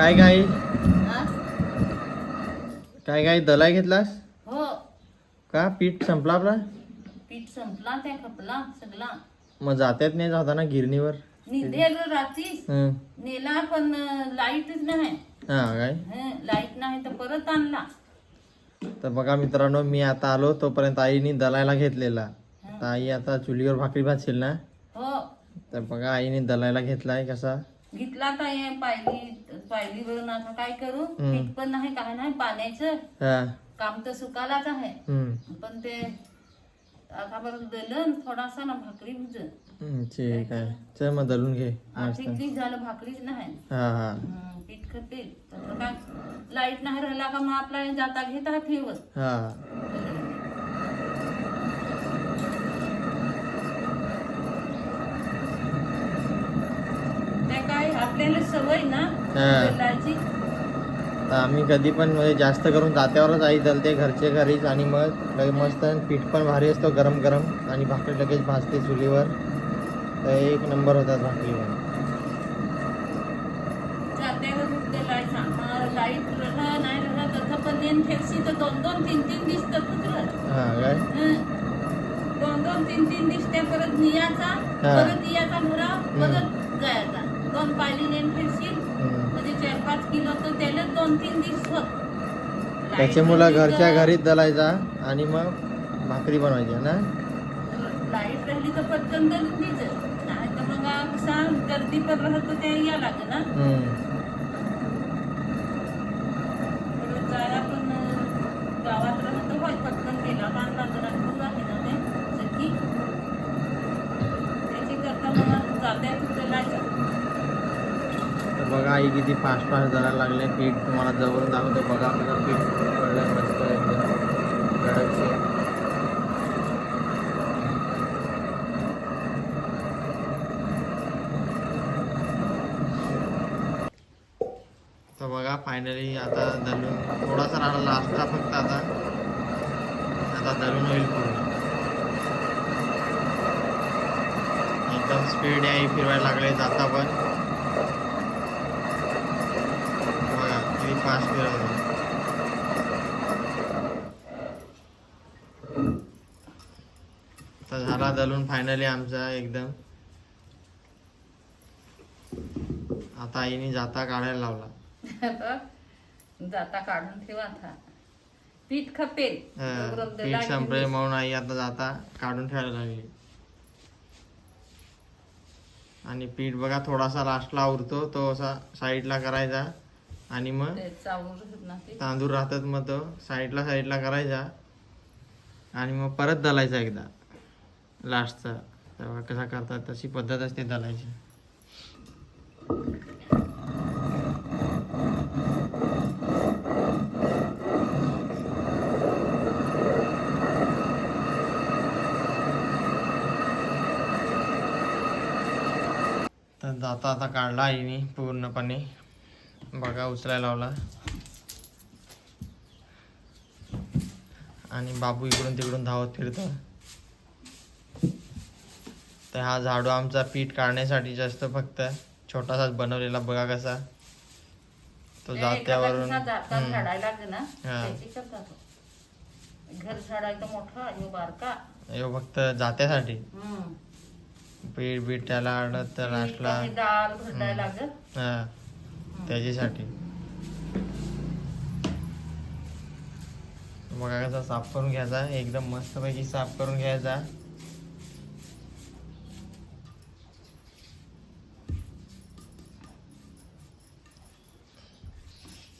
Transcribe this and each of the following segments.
काय काय? काय काय दलाई घेतलास? हो. का? पीठ संपला आपला? पीठ संपला त्या खपला सगळा. मग जात्यात नाही जाताना गिरणीवर? रात्री. हं. नेला पण लाईटच नाही. हा काय? लाइट नाही तर परत आणला. तर बघा मित्रांनो मी आता आलो तोपर्यंत आईने दलायला घेतलेला. तर आई आता चुलीवर भाकरी भाजशील ना? हो. तर बघा आईने दलायला घेतलाय कसा? घेतला काय पायली पायलीवरून आता काय करू. पीठ पण नाही काय नाही पाण्याचं. हा. काम तर सुकालाच आहे. हम्म. पण ते आता बरं दलन थोडासा ना भाकरी भुजन हम्म, ठीक आहे. चल मग दलून घे. मस्त आर्थिक दिवस झालं भाकरीच नाही. हा हा. हं, पीठ तर काय? लाइट नाही राहिला का मग आपला? जाता घेता ठेवत. हा. आपल्याला सवय ना हा. बेलाची तर आम्ही कधी पण म्हणजे जास्त करून जात्यावरच आई दलते घरचे घरीच आणि मग लगे मस्त पीठ पण भारी असतो गरम गरम आणि भाकरी लगेच भाजते चुलीवर तर एक नंबर होतात भाकरी पण जात्यावर बेलायचा मग लाइट राहा नाही राहा तसं पण नेन ठेवशी तर दोन दोन तीन तीन हा काय. दोन दोन तीन तीन दिस त्या परत नियाचा. परत याचा भरा परत दोन नेन ठेवशील. हम्म. म्हणजे चार पाच किलो तर त्याला दोन तीन दिवस होत लाइट त्याच्यामुळं राहिली घरच्या घरीच दलायचा आणि मग भाकरी बनवायची ना? लाइट राहिली तर पटकन दलून द्यायचं नाही तर मग कसा गर्दी पण राहत ते या लागे ना बघा आई किती फास्ट फास्ट जायला लागले. पीठ तुम्हाला जवळ दाखवतो. बघा बघा पीठ पडलंय मस्त एकदम. तर बघा फायनली आता धरून थोडासा राहिला लास्टचा फक्त आता. आता धरून होईल पूर्ण एकदम स्पीड आहे फिरवायला लागले जाता पण. फास्ट फिरवतो तर झाला दलून फायनली आमचा एकदम. आता आईने जाता काढायला लावला. जाता काढून ठेवा आता. पीठ खपेल. पीठ संपले. म्हणून आई आता जाता काढून ठेवायला लागली. आणि पीठ बघा थोडासा लास्टला उरतो तो असा साईडला करायचा. आणि मग? तांदूळ राहतात मग तो. साईडला साईडला करायचा. आणि मग परत दलायचा एकदा. लास्टचा. तेव्हा कसा करतात तशी पद्धत असते दलायची. तर जाता आता काढला आईने पूर्णपणे. बघा उचलायला लावला. आणि बाबू इकडून तिकडून धावत फिरतो. तर हा झाडू आमचा पीठ काढण्यासाठी जास्त फक्त छोटासाच बनवलेला बघा कसा. तो जात्यावरून हा. घर झाडायचं मोठा आणि बारका. ह्यो फक्त जात्यासाठी. पीठ बीठ त्याला आणत तर डाळ भरडायला लागत हा. त्याच्यासाठी. बघा कसा साफ करून घ्यायचा? एकदम मस्तपैकी साफ करून घ्यायचा.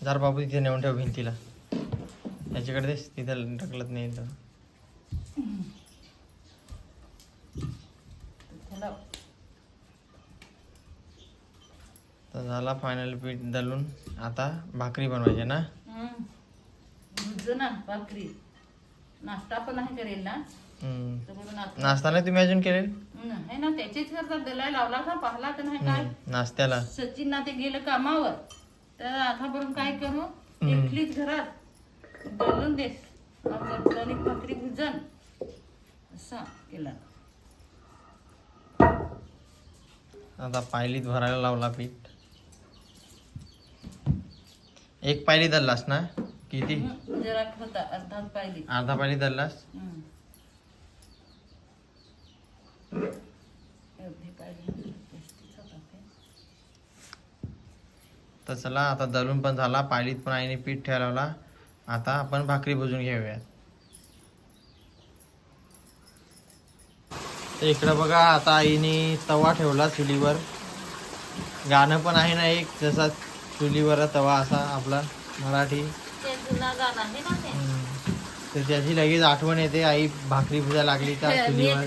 जर बाबू तिथे नेऊन ठेव भिंतीला. याच्याकडे देस तिथे ढकलत नाही तर त्याला तर झाला फायनल पीठ दलून आता भाकरी बनवायची ना. भुजं ना भाकरी. नाश्ता पण नाही करेल ना? आता- नाश्ता नाही तुम्ही अजून केले हम्म, आहे ना त्याचेच करता दलाय लावला का पाहला तर नाही काय? नाश्त्याला. सचिन ना ते गेलं कामावर. तर आतापर्यंत काय करू? एकलीच घरात. दलून आणि भाकरी भुजन असा केला. आता पायलीत भरायला लावला पीठ. एक पायली धरलास ना? किती? जरा होता अर्धा पायली धरलास. तर चला आता दलून पण झाला पायलीत पण आईने पीठ ठेवला. आता आपण भाकरी भजून घेऊयात. इकडं बघा आता आईने तवा ठेवला चुलीवर. गाणं पण आहे ना एक जसा चुलीवर तवा असा आपला मराठी. तर त्याची लगेच आठवण येते आई भाकरी भुजा लागली मी चुलीवर.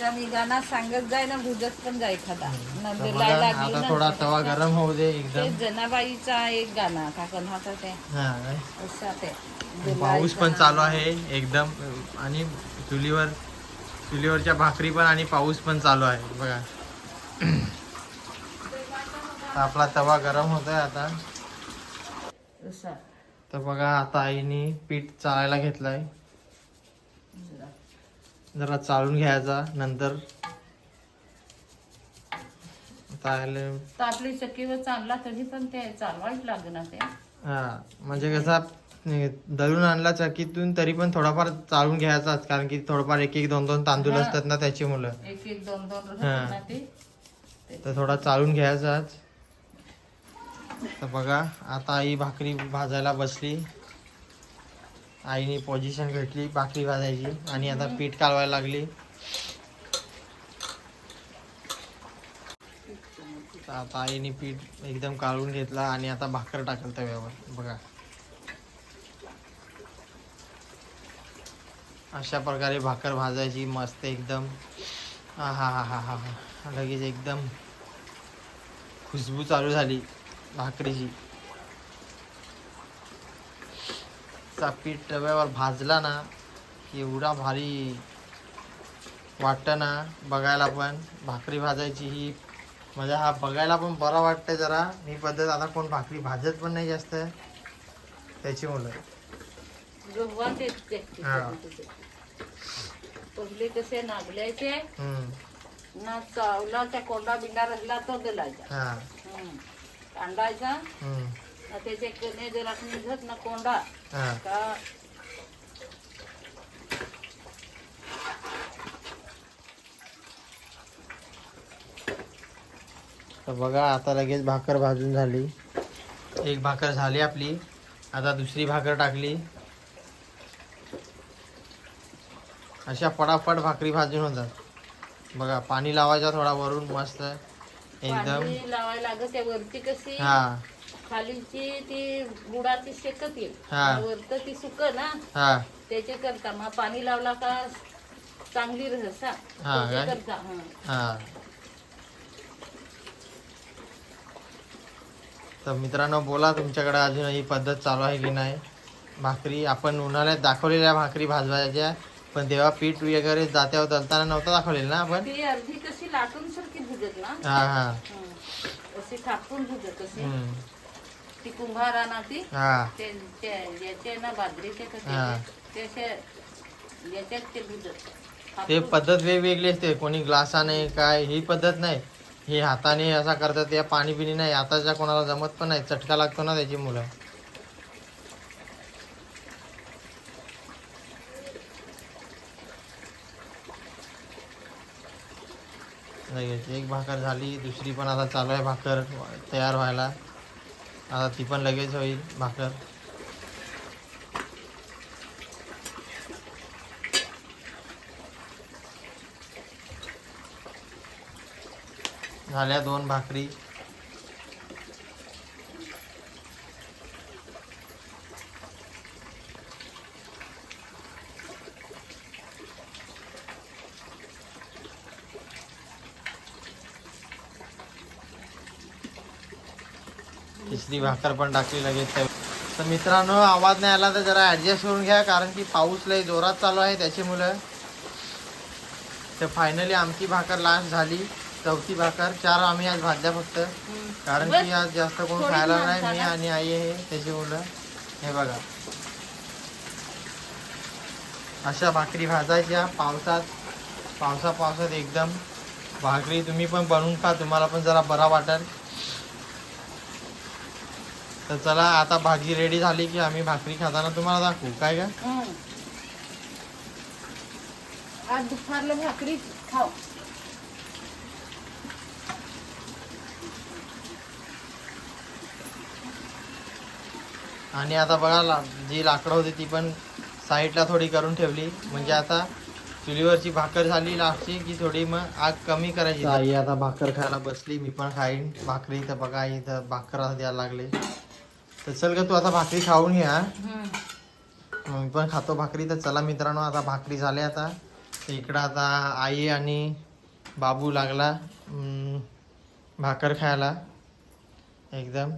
तर मी गाणं सांगत जाय ना भुजत पण जाय एखादा. तर आता थोडा तवा गरम होऊ दे एकदम. जनाबाईचा एक गाणं का कोणाचा ते? हा. असा ते. पाऊस पण चालू आहे एकदम आणि चुलीवर चुलीवरच्या भाकरी पण आणि पाऊस पण चालू आहे बघा. तर आपला तवा गरम होतोय आता. तर बघा आता आईने पीठ चालायला घेतलंय. जरा. जरा चालून घ्यायचा नंतर आपली चक्कीवर चालला तरी पण ते चालवायच लागणार ते. हा म्हणजे कसा दळून आणला चकीतून तरी पण थोडाफार चालून घ्यायचाच कारण की थोडंफार एक एक दोन दोन तांदूळ. असतात ना त्याची मुलं. एक एक दोन दोन तर थोडा चालून घ्यायचाच. तर बघा आता आई भाकरी भाजायला बसली. आईने पोझिशन घेतली भाकरी भाजायची आणि आता पीठ कालवायला लागली. आता आईने पीठ एकदम काढून घेतला आणि आता भाकर टाकल तव्यावर. बघा. अशा प्रकारे भाकर भाजायची मस्त एकदम. हा हा हा हा हा हा. लगेच एकदम खुशबू चालू झाली. भाकरीची. चा पीठ तव्यावर भाजला ना की एवढा भारी वाटतं ना बघायला पण. भाकरी भाजायची ही म्हणजे हा बघायला पण बरा वाटतं जरा. ही पद्धत आता कोण भाकरी भाजत पण नाही जास्त. त्याची मुलं. हा. पहिले कसे नागल्याचे. ना चावलाचा कोंडा बिंडा राहिला तो हं. कांडायचा त्याचे जरा निघत ना कोंडा. का तर बघा आता लगेच भाकर भाजून झाली. एक भाकर झाली आपली. आता दुसरी भाकर टाकली. अशा पटापट भाकरी भाजून होतात. बघा पाणी लावायचा थोडा वरून मस्त. एकदम. पाणी लावायला लागत त्या वरती कशी हा. खालीची ती गुडाची शेकत येईल. हा. वरत ती सुक ना हा. त्याचे करता मग पाणी लावला का चांगली रहसा हा. त्याचे काय? करता हं. हा. तर मित्रांनो बोला तुमच्याकडे अजून ही पद्धत चालू आहे की नाही? भाकरी आपण उन्हाळ्यात दाखवलेल्या भाकरी भाजवायच्या पण तेव्हा पीठ वगैरे जात्यावर तलताना नव्हतं दाखवलेलं ना आपण? ती अर्धी कशी लाटून सारखी भुजत ना? हा. अशी थापून भुजत अशी. हम्म. ती कुंभारा ना ती हा. ते ते- याचे ना बाजरीचे का हा. ते ते असे याच्यात ते भुजत. ते थापून. पद्धत वेगवेगळी असते. कोणी ग्लासाने काय ही पद्धत नाही. हे हाताने असा करतात ते पाणी पिणी नाही. आताच्या कोणाला जमत पण नाही. चटका लागतो ना त्याची मुलं. लगेच एक भाकर झाली दुसरी पण आता चालू आहे भाकर तयार व्हायला. आता ती पण लगेच होईल भाकर. झाल्या दोन भाकरी. तिसरी भाकर पण टाकली लगेच तर मित्रांनो आवाज नाही आला तर जरा ऍडजस्ट करून घ्या कारण की पाऊस लय जोरात चालू आहे त्याची मुलं तर फायनली आमची भाकर लास्ट झाली. चौथी भाकर. चार आम्ही आज भाजल्या फक्त. कारण. की आज जास्त कोण खायला नाही मी. आणि आई आहे त्याची मुलं हे बघा. अशा भाकरी भाजायच्या पावसात. पावसा पावसात एकदम. भाकरी तुम्ही पण बनवून खा तुम्हाला पण जरा बरा वाटेल. तर चला आता भाजी रेडी झाली की आम्ही भाकरी खाताना तुम्हाला दाखवू. काय का? हं. आज दुपारला भाकरी खाऊ. आणि आता बघा ला जी लाकडं होती ती पण साईडला थोडी करून ठेवली. म्हणजे आता चुलीवरची भाकर झाली लास्टची की थोडी मग आग कमी करायची. आई आता भाकर खायला बसली. मी पण खाईन भाकरी. तर बघा इथं भाकर द्यायला लागले. तर चल का तू आता भाकरी खाऊन घ्या. मग मी पण खातो भाकरी तर चला मित्रांनो आता भाकरी झाल्या आता. इकडं आता आई आणि बाबू लागला भाकर खायला एकदम.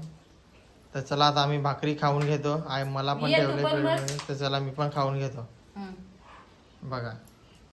तर चला आता आम्ही भाकरी खाऊन घेतो. आई मला पण ठेवले. तर चला मी पण खाऊन घेतो. बघा.